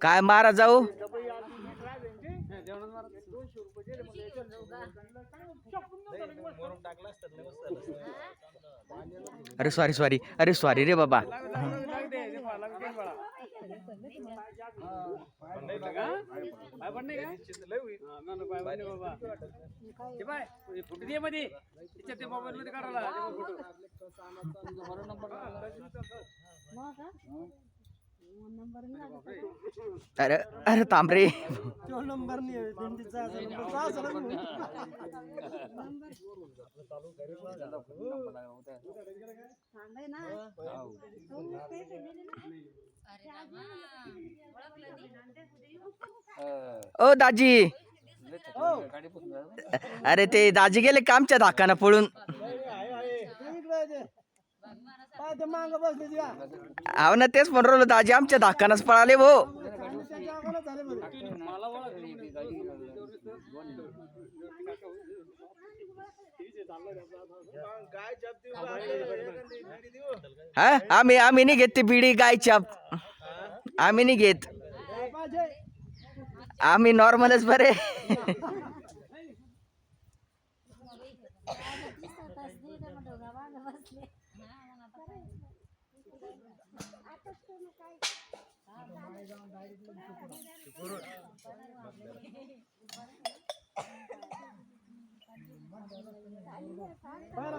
काय मारा जाऊ? अरे सॉरी सॉरी अरे सॉरी रे बाबा. पाय पडणे का पाय पडणे बाबा ते पाय फुटी दे मध्ये तिच्या ते मोबाईल मध्ये काढायला फोटो नंबर अरे अरे तांबरे. तो नंबर नाही आहे, दिंडीचा असा नंबर तो असा नंबर. ओ दाजी. अरे ते दाजी गेले का आमच्या धाकानं पळून? इकडे आहे ते. पाय ते मागं बसले ते या. अहो ना तेच म्हणून राहिलो दाजी आमच्या धाकानच पळाले भो. हा? आम्ही आम्ही नाही घेत ती बिडी गायच्या. आम्ही नाही घेत. आम्ही नॉर्मलच बरे.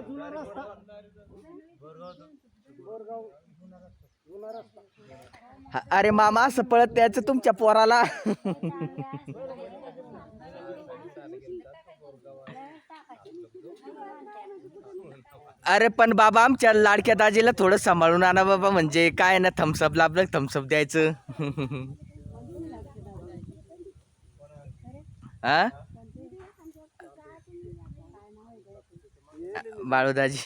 जुना रस्ता बोरगाव जुना रस्ता अरे मामा असं पळत त्याचं तुमच्या पोराला. अरे पण बाबा आमच्या लाडक्या दाजीला थोडं सांभाळून आणा बाबा म्हणजे काय ना थम्सअप लाभलं थम्सअप द्यायचं. हा बाळूदाजी दाजी.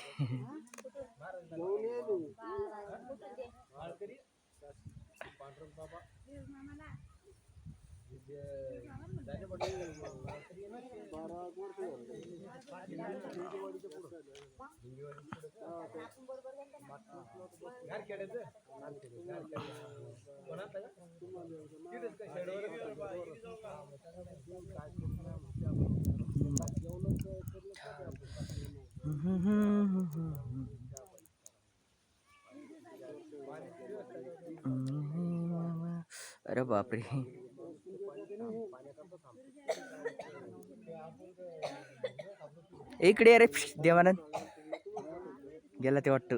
बाबा अरे बापरे. इकडे अरे देवानंद. गेला ते वाटतं.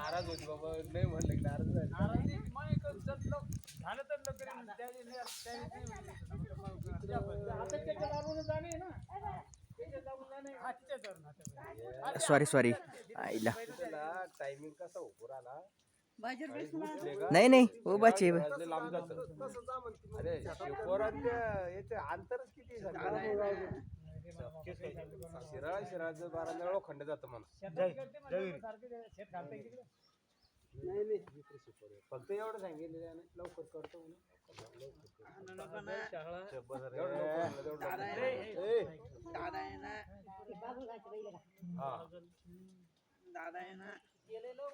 नाराज होती बाबा नाही म्हणलं की नाराज झाली. सॉरी सॉरी आईला. त्याला टायमिंग कसा उभं राहिला? नाही नाही. लांब जातं. अरे याचे अंतरच किती आहे. शिराळा शिराळाचं बारा वेळा खंड जातं म्हणा नाही नाही फक्त एवढं सांगितलं त्याने, लवकर करतो म्हणून. एवढं लवकर म्हणलं, तेवढं लवकर. ए, हा.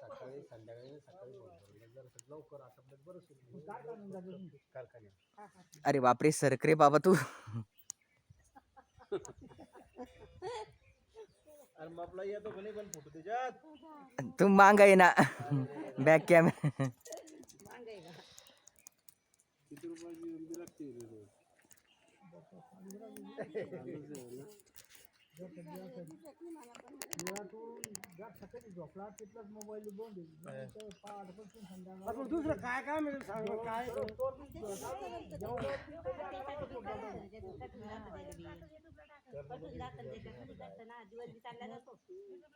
सकाळी संध्याकाळी सकाळी बोलवलं. जरासं लवकर बरं सुरू कारखान्यात अरे बापरे सरकरे बाबा तू अरे मपला येतो कोणी पण फोटो त्याच्यात तू मांग आहे ना बॅक कॅमेरा किती रुपयाची एमबी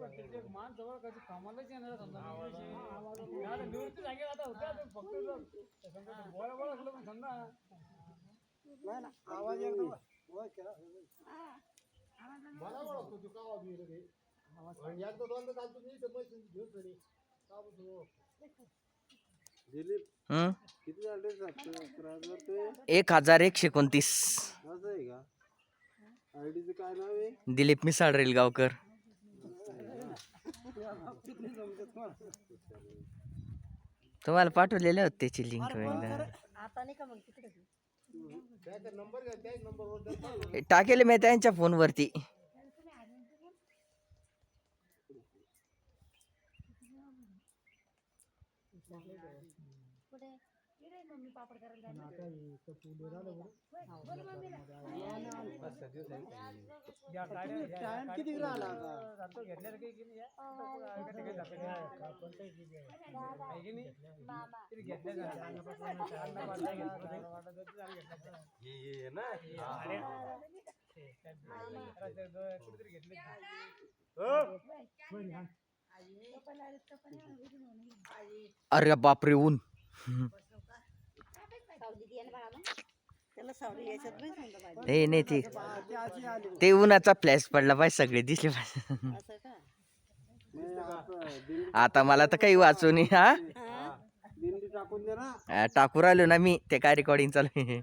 लागते रे रोज? आपण दुसरं काय काय मिळेल सांग काय नाही ना. आवाज एकदम. मला ओळखतो तू का वाजवी रे एकदा दोनदा चालतो मी तर मग घेऊन तरी का बोलतो दिलीप. एक हजार एकशे एकोणतीस. दिलीप मिसाळ रेलगावकर? तुम्हाला पाठवलेले होते त्याची लिंक टाइम किती राहिला आता अरे बापरे ऊन नाही नाही ते ते ते उन्हाचा फ्लॅश पडला पाहिजे सगळे दिसले पाहिजे आता मला तर काही वाचू नाही हा? दिंडी टाकून दे ना आ, टाकू राहिलो ना मी ते काय रेकॉर्डिंग चालू आहे?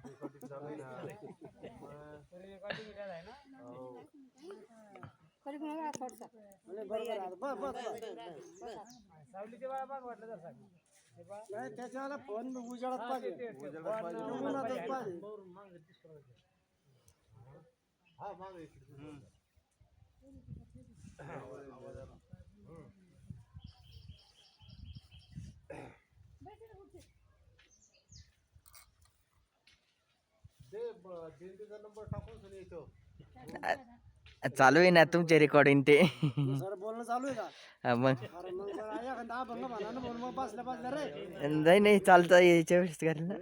नाही त्याच्याला फोन उजाडत पाहिजे. पाहिजे. हा माग इकडे. दे ब- दिंडीचा नंबर टाकून सर येतो चालू आहे ना तुमचे रेकॉर्डिंग ते. सर बोलणं चालू आहे का? मग. एखादा अभंग म्हणा ना बोल मग बसल्या बसल्या रे नाही नाही चालतं वेळेस करेल ना.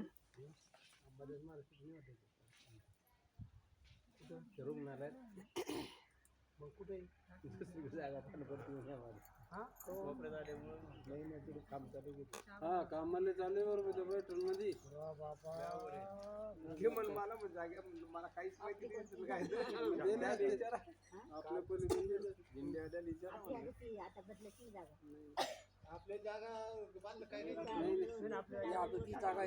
हा कामाला चालू आहे बरोबर पेट्रोलमध्ये हे म्हण मला जागा काहीच माहिती नाही. आपल्या कोणी विचारा आपल्या जागा बांधलं काय नाही.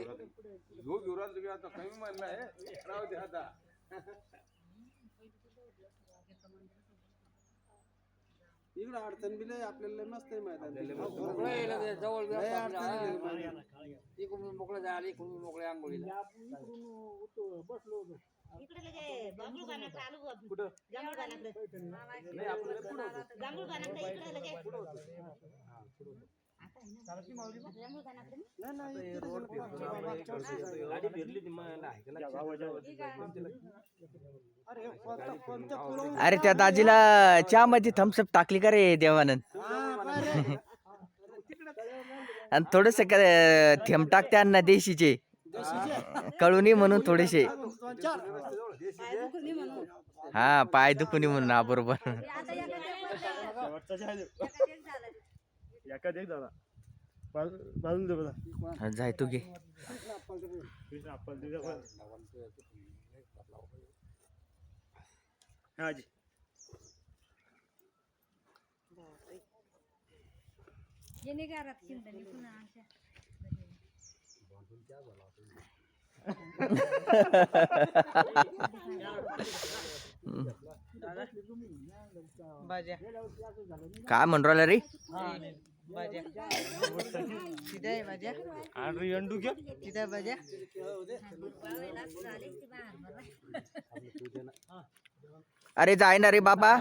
घेऊ घेऊ राहिलो तुम्ही आता कमी म्हणलं आहे. राहू दे आता. इकडं अडचण बी लय आपल्याला लय मस्त अडचण आहे. लय. मोकळे जायला इकडून मोकळे आंघोळीला. नाही इकडे. गाडी फिरली ती मला ऐकायला अरे त्या दाजीला चहामध्ये थम्सअप टाकली का रे देवानंद हा. आणि थोडस थेंब टाक त्यांना देशीचे देशीचे. कळूनी म्हणून थोडेसे. हा पाय दुखुनी म्हणून हा बरोबर. हा, जाय तू घे. येणे घरात शिंदणी पुन्हा आमच्या. काय म्हणून राहिला रे? अरे जाय ना रे बाबा.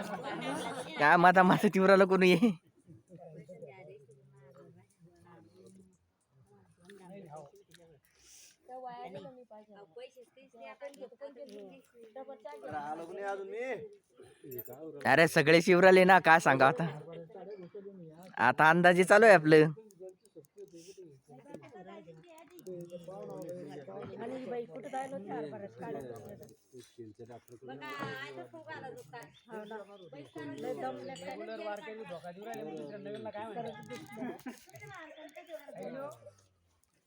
काय माझा माझा तिवराला कोणी ये आलो की नाही अजून मी अरे सगळे शिवराले ना काय सांगा आता? आता अंदाजे चालू आहे आपलं.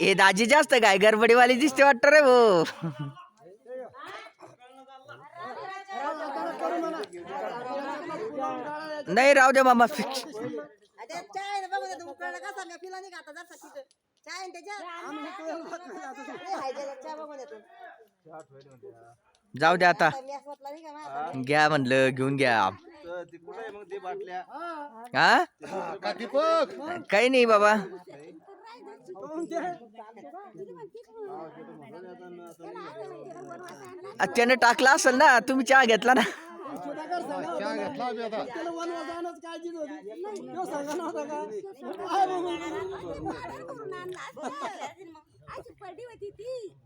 हे दाजी जास्त काय गडबडीवाली दिसते वाटत रे भाऊ नाही राहू दे मामा जाऊ दे आता. घ्या म्हणलं घेऊन घ्या तर ती कुठे आहे मग ते बाटल्या हा काही नाही बाबा. त्याने टाकला असेल ना तुम्ही चहा घेतला ना. त्याला वनवा जाणंच काळजीच होती तो सांगा नव्हता का आहे बाबा.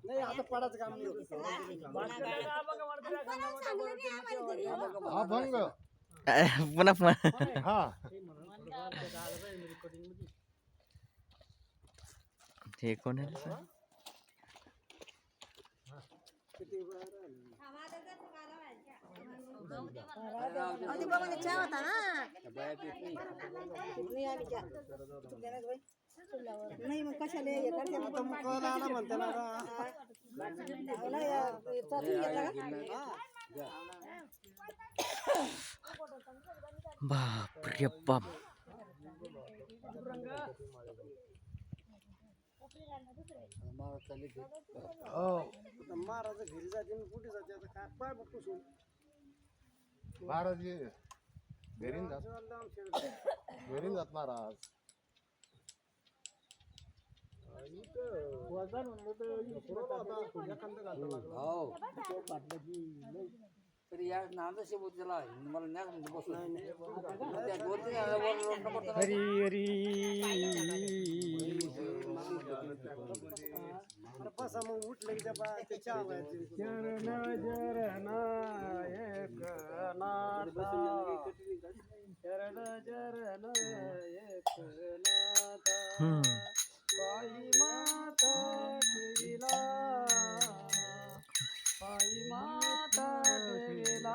नाही आता पडायचं काम नाही अ, पुन्हा पुन्हा हे कोण आहे रे? नाही मग कशाला हे करते मग आता मुकाला आला म्हणते ना बाप रे बाप आता महाराज घरी जाते आणि कुठे जाते आता काय पाय बघ पुसून महाराज ये घरी न जात घरी न जात महाराज हो. तरी या नांदा शेबूत त्याला मला न्या म्हणतो बसून त्या दोन तीन. अरे बसा मग उठलं की त्या बा- ते चहा व्हायचे. चरण चरण एक नाथा. चरण एक नाथा. हम्म. पायी माता पायी माता ठेविला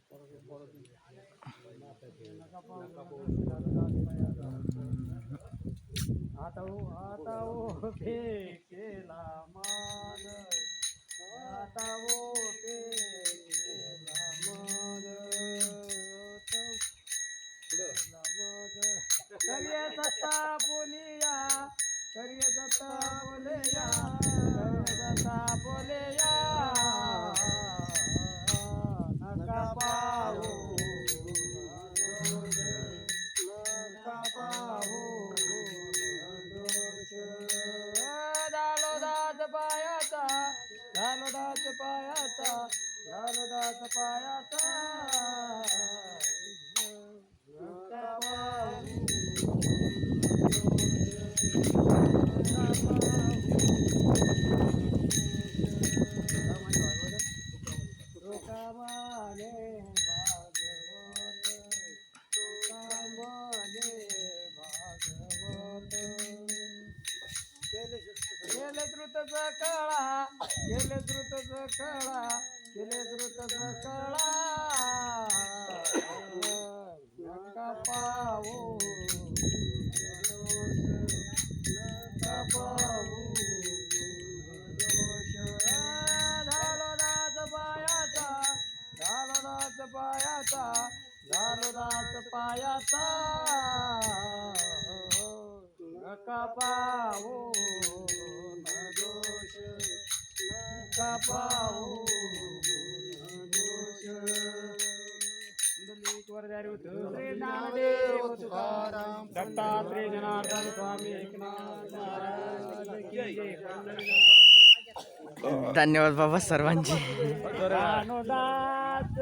आता ओ आता ओ केला मान आता ओ केला मान करिये सत्ता बोलिया करिये सत्ता बोलिया करिये सत्ता बोलिया नका पाऊ दास पायाचा घालदास पायाचा. गेले द्रुतचा काळा गेले द्रुत सकळा केले कृत सकळा दत्तात्रय जनार्दन स्वामी एकनाथ महाराज की जय. धन्यवाद बाबा सर्वांचे भानुदास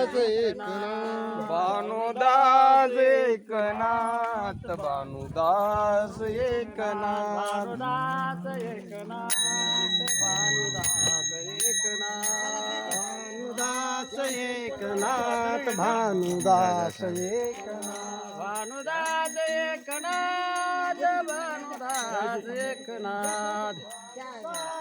एकनाथ भानुदास एकनाथ भानुदास एकनाथ भानुदास एकनाथ भानुदास एकनाथ भानुदास एकनाथ भानुदास एकनाथ भानुदास एकनाथ भानुदास एकनाथ भानुदास एकनाथ